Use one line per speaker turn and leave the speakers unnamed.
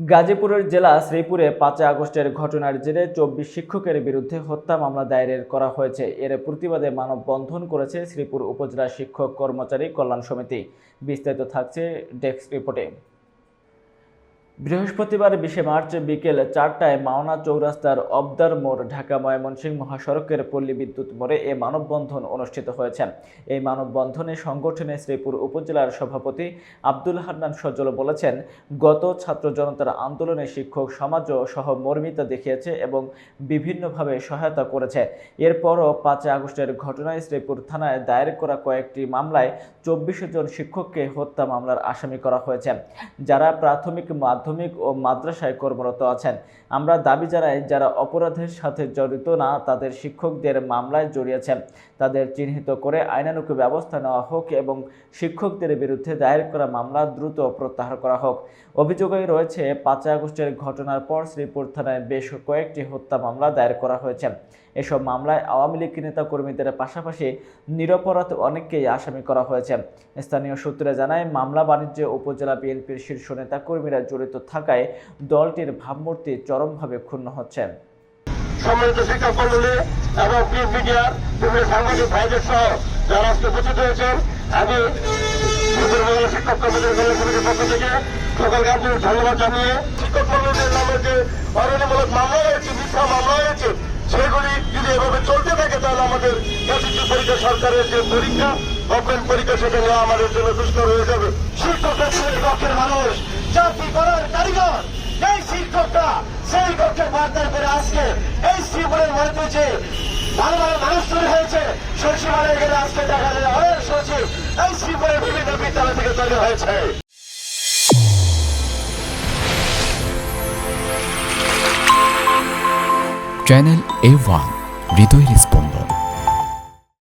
গাজীপুরের জেলা শ্রীপুরে পাঁচই আগস্টের ঘটনার জেরে চব্বিশ শিক্ষকের বিরুদ্ধে হত্যা মামলা দায়ের করা হয়েছে। এর প্রতিবাদে মানববন্ধন করেছে শ্রীপুর উপজেলা শিক্ষক কর্মচারী কল্যাণ সমিতি। বিস্তারিত থাকছে ডেস্ক রিপোর্টে। বৃহস্পতিবার বিশে মার্চ বিকেল চারটায় মাওনা চৌরাস্তার অবদার মোড়, ঢাকা ময়মনসিংহ মহাসড়কের পল্লী বিদ্যুৎ মোড়ে এ মানববন্ধন অনুষ্ঠিত হয়েছে। এই মানববন্ধনে সংগঠনে শ্রীপুর উপজেলার সভাপতি আব্দুল হান্নান সজল বলেছেন, গত ছাত্র জনতার আন্দোলনে শিক্ষক সমাজও সহমর্মিতা দেখিয়েছে এবং বিভিন্নভাবে সহায়তা করেছে। এরপরও পাঁচই আগস্টের ঘটনায় শ্রীপুর থানায় দায়ের করা কয়েকটি মামলায় চব্বিশ জন শিক্ষককে হত্যা মামলার আসামি করা হয়েছে। যারা প্রাথমিক মাধ্যমিক ও মাদ্রাসায় কর্মরত আছেন। আমরা দাবি জানাই, যারা অপরাধের সাথে জড়িত না, তাদের শিক্ষকদের মামলায় জড়িয়েছেন। তাদের চিহ্নিত করে আইনানুগ ব্যবস্থা নেওয়া হোক এবং শিক্ষকদের বিরুদ্ধে দায়ের করা মামলা দ্রুত প্রত্যাহার করা হোক। অভিযোগে রয়েছে, পাঁচই আগস্টের ঘটনার পর শ্রীপুর থানায় বেশ কয়েকটি হত্যা মামলা দায়ের করা হয়েছে। এসব মামলায় আওয়ামী লীগ নেতা কর্মীদের পাশাপাশি নিরপরাধ অনেককেই আসামি করা হয়েছে। স্থানীয় সূত্রে জানায়, মামলা বাণিজ্যে উপজেলা বিএনপির শীর্ষ নেতা কর্মীরা জড়িত থাকায় দলটির ভাবমূর্তি চরমভাবে ক্ষুণ্ণ হচ্ছে।
সম্মানিত শিক্ষক মন্ডলী এবং প্রিন্ট মিডিয়ার বিভিন্ন সাংবাদিক ভাইদের সহ যারা আজকে উপস্থিত হয়েছেন, আমি শিক্ষক কল্যাণ পক্ষ থেকে ধন্যবাদ জানিয়ে শিক্ষক নামে যে অরণ্যমূলক মামলা মিথ্যা মামলা সেগুলি যদি এভাবে চলতে থাকে, তাহলে আমাদের এসএসসি পরীক্ষা সরকারের যে পরীক্ষা পরীক্ষা, সেটা নেওয়া আমাদের জন্য দুষ্কর হয়ে যাবে। শিক্ষকরা পক্ষের মানুষ জাতি বার্তা করে আজকে এই শ্রীপুরের মধ্যে যে ভালো ভালো মানুষ তৈরি হয়েছে সচিবালয়ে গেলে আজকে দেখা যায় সচিব এই শ্রীপুরের বিভিন্ন বিদ্যালয় থেকে তৈরি হয়েছে।
চ্যানেল এ ওয়ান হৃদয়ের